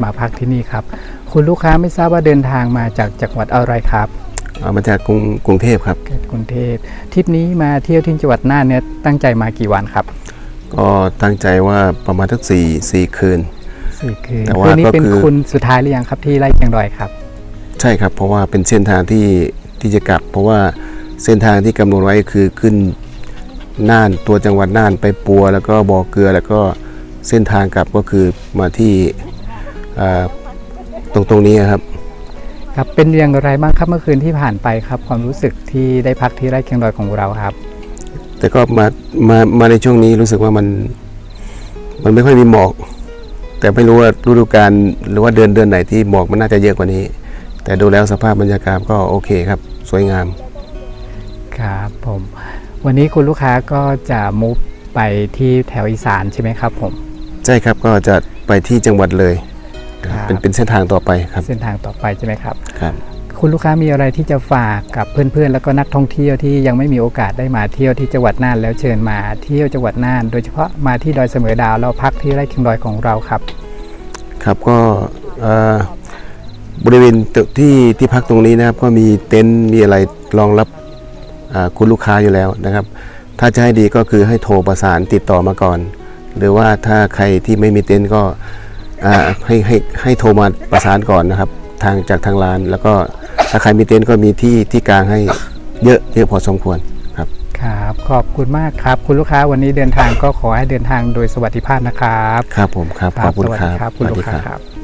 ที่มีโอกาสมาพักที่นี่ครับ คุณลูกค้าไม่ทราบว่าเดินทางมาจากจังหวัดอะไรครับเอามาจากกรุงกรุงเทพครับกรุงเทพทริปนี้มาเที่ยวที่จังหวัดน่านเนี่ยตั้งใจมากี่วันครับ ก็ตั้งใจว่าประมาณทักสี่สี่คืนสี่คืนแต่ว่าคืนนี้ก็เป็นคือคุณสุดท้ายหรือยังครับที่ไร่เชียงดอยครับ ใช่ครับเพราะว่าเป็นเส้นทางที่ที่จะกลับ เพราะว่าเส้นทางที่กำหนดไว้คือขึ้นน่านตัวจังหวัดน่านไปปัว แล้วก็บ่อเกลือแล้วก็เส้นทางกลับก็คือมาที่อ่า ตรงตรงนี้ครับครับเป็นอย่างไรบ้างครับเมื่อคืนที่ผ่านไปครับ ความรู้สึกที่ได้พักที่ไร่เชียงดอยของเราครับ แต่ก็มามามาในช่วงนี้รู้สึกว่ามันมันไม่ค่อยมีหมอก แต่ไม่รู้ว่าฤดูกาลหรือว่าเดือนเดือนไหนที่หมอกมันน่าจะเยอะกว่านี้ แต่ดูแล้วสภาพบรรยากาศก็โอเคครับ สวยงาม ครับผม วันนี้คุณลูกค้าก็จะมุฟไปที่แถวอีสานใช่ไหมครับผม ใช่ครับก็จะไปที่จังหวัดเลย ครับเป็นเป็นเส้นทางต่อไปครับ เส้นทางต่อไปใช่ไหมครับ ครับ คุณลูกค้ามีอะไรที่จะฝากกับเพื่อนๆ แล้วก็นักท่องเที่ยวที่ยังไม่มีโอกาสได้มาเที่ยวที่จังหวัดน่านแล้วเชิญมาเที่ยวจังหวัดน่าน โดยเฉพาะมาที่ดอยเสมอดาวแล้วพักที่ไร่เคียงดอยของเราครับ ครับก็เอ่อบริเวณที่ที่พักตรงนี้นะครับ ก็มีเต็นท์มีอะไรรองรับอ่าคุณลูกค้าอยู่แล้วนะครับ ถ้าจะให้ดีก็คือให้โทรประสานติดต่อมาก่อน หรือว่าถ้าใครที่ไม่มีเต็นท์ก็อ่า ให้ให้ให้โทรมาประสานก่อนนะครับ ทางจากทางร้าน แล้วก็ถ้าใครมีเต็นท์ก็มีที่ที่กลางให้เยอะเยอะพอสมควรครับครับขอบคุณมากครับ คุณลูกค้าวันนี้เดินทางก็ขอให้เดินทางโดยสวัสดิภาพนะครับ ครับผมครับขอบคุณสวัสคดีรับครับคุณลูกค้าสวัสดีครับ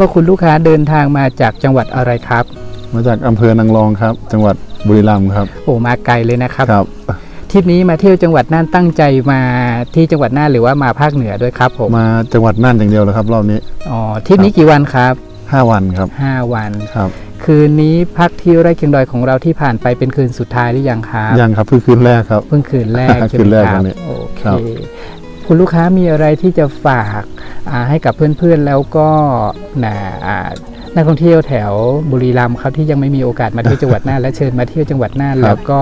ว่าคุณลูกค้าเดินทางมาจากจังหวัดอะไรครับ มาจากอำเภอนางรองครับ จังหวัดบุรีรัมย์ครับ โอ้มาไกลเลยนะครับครับทริปนี้มาเที่ยวจังหวัดน่านตั้งใจมาที่จังหวัดน่านหรือว่ามาภาคเหนือด้วยครับผมมาจังหวัดน่านอย่างเดียวเลยครับรอบนี้อ๋อทริปนี้กี่วันครับ 5 วันครับ 5 วันครับ คืนนี้พักที่ไร่เคียงดอยของเราที่ผ่านไปเป็นคืนสุดท้ายหรือยังครับยังครับเพิ่งคืนแรกครับเพิ่งคืนแรกใช่คืไหมนแรกครัวับนนี้โอเค ครับคุณลูกค้ามีอะไรที่จะฝากอ่าให้กับเพื่อนๆแล้วก็นะอ่านักท่องเที่ยวแถวบุรีรัมย์ครับที่ยังไม่มีโอกาสมาเที่ยวจังหวัดน่านและเชิญมาเที่ยวจังหวัดน่านแล้วก็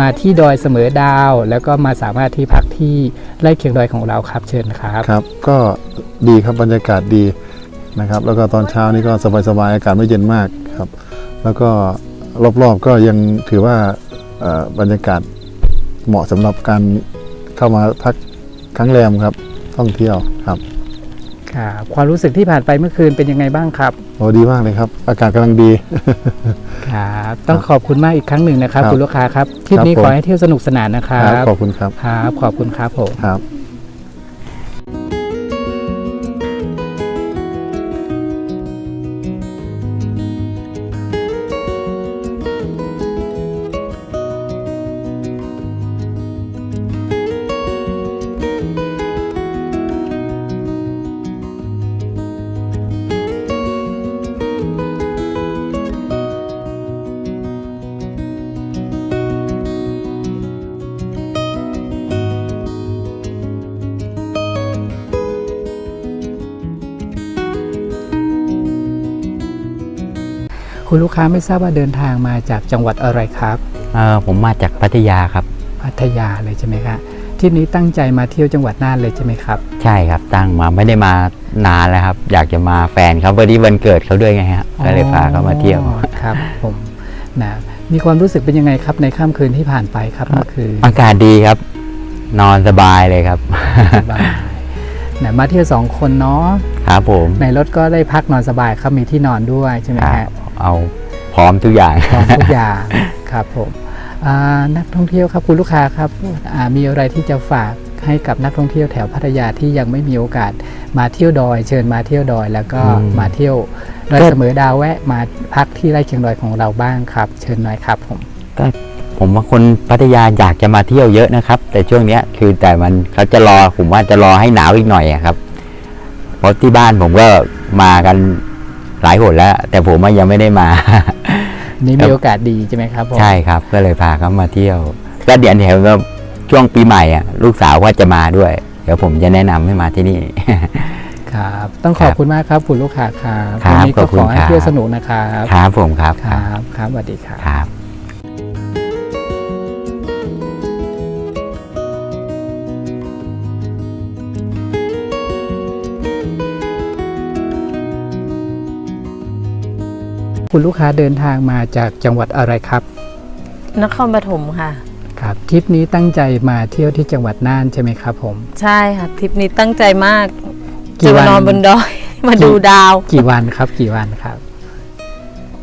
มาที่ดอยเสมอดาว แล้วก็มาสามารถที่พักที่ไร่เคียงดอยของเราครับเชิญครับครับ ก็ดีครับบรรยากาศดีนะครับ แล้วก็ตอนเช้านี่ก็สบายๆอากาศไม่เย็นมากครับ แล้วก็รอบๆก็ยังถือว่าเอ่อบรรยากาศเหมาะสำหรับการเข้ามาพัก ค้างแรมครับ ท่องเที่ยวครับครับความรู้สึกที่ผ่านไปเมื่อคืนเป็นยังไงบ้างครับโอ้ดีมากเลยครับ อากาศกำลังดี ครับต้องขอบคุณมากอีกครั้งหนึ่งนะครับ ครับคุณลูกค้าครับทริปนี้ครับผม ขอให้เที่ยวสนุกสนานนะครับขอบคุณครับ ครับขอบคุณครับผม ครับ คุณลูกค้าไม่ทราบว่าเดินทางมาจากจังหวัดอะไรครับเออผมมาจากพัทยาครับ พัทยาเลยใช่ไหมครับทริปนี้ตั้งใจมาเที่ยวจังหวัดน่านเลยใช่ไหมครับ ใช่ครับตั้งมาไม่ได้มานานแล้วครับ อยากจะมาแฟนเขาวันนี้วันเกิดเขาด้วยไงฮะก็เลยพาเขามาเที่ยวอ๋อครับผมนะมีความรู้สึกเป็นยังไงครับในค่ำคืนที่ผ่านไปครับเมื่อคืนอากาศดีครับ นอนสบายเลยครับสบายนะมาเที่ยวสองคนเนาะ ครับผมในรถก็ได้พักนอนสบายครับมีที่นอนด้วยใช่ไหมครัฮะบเอาพร้อมทุกอย่างพร้อมทุกอย่างครับผมอ่านักท่องเที่ยวครับคุณลูกค้าครับอ่ามีอะไรที่จะฝากให้กับนักท่องเที่ยวแถวพัทยาที่ยังไม่มีโอกาสมาเที่ยวดอย เชิญมาเที่ยวดอย แล้วก็อืมมาเที่ยวดอยก็เสมอดาวแวะมาพักที่ไร่เคียงดอยของเราบ้างครับ เชิญหน่อยครับผมก็ผมว่าคนพัทยาอยากจะมาเที่ยวเยอะนะครับ แต่ช่วงเนี้ยคือแต่มันเขาจะรอผมว่าจะรอให้หนาวอีกหน่อยอะครับเพ ราะที่บ้านผมก็มากันหลายหนแล้ว แต่ผมว่ายังไม่ได้มา นี่ครัมีบโอกาสดีใช่ไหมครับผมใช่ครับ ก็เลยพาเขามาเที่ยว ก็เดี๋ยวเห็นว่าช่วงปีใหม่อะ ลูกสาวว่าจะมาด้วย เดี๋ยวผมจะแนะนำให้มาที่นี่ครับ ต้องขอบคุณมากครับคุณลูกค้าครับครับวันนี้ก็ขอบคุขณอให้ครับเที่ยวสนุกนะครับครับผมครับครับครับสวัสดีครับครับ คุณลูกค้าเดินทางมาจากจังหวัดอะไรครับ นครปฐมค่ะ ครับทริปนี้ตั้งใจมาเที่ยวที่จังหวัดน่านใช่ไหมครับผม ใช่ค่ะทริปนี้ตั้งใจมากกี่จะวัมานนอนบนดอย มาดูดาว กี่วันครับ กี่วันครับ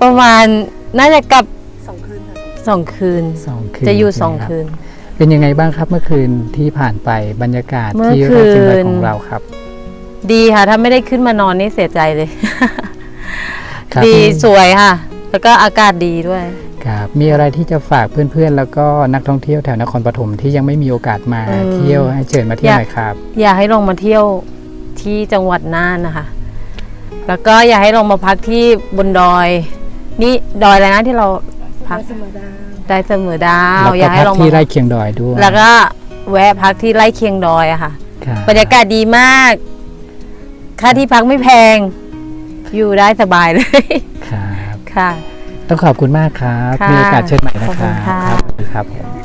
ประมาณน่าจะกลับสองคืนสองคืน จะอยู่ใช่สองไหมรับคืน เป็นยังไงบ้างครับเมื่อคืนที่ผ่านไปบรรยากาศเมื่อที่ราชบัณฑิตคืนของเราครับ ดีค่ะ ถ้าไม่ได้ขึ้นมานอนนี่เสียใจเลย ครับดีสวยค่ะ แล้วก็อากาศดีด้วย ครับมีอะไรที่จะฝากเพื่อนๆ แล้วก็นักท่องเที่ยวแถวนครปฐมที่ยังไม่มีโอกาสมาอืม เที่ยวให้เชิญมาเที่ยวหน่อยครับอยากให้ลองมาเที่ยวที่จังหวัดน่านนะคะ แล้วก็อยากให้ลองมาพักที่บนดอย นี่ดอยอะไรนะที่เราพักได้เสมอดาว แล้วอก็ยากให้พักลองที่มาไร่เคียงดอยด้วยแล้วก็แวะพักที่ไร่เคียงดอยอะค่ะ ครับบรรยากาศดีมาก ค่าที่พักไม่แพง อยู่ได้สบายเลย ครับ ค่ะ ต้องขอบคุณมากครับ ค่ะมีโอกาสเชิญใหม่นะขอบคคุรัณบค่ะครับสวัสดีครับผม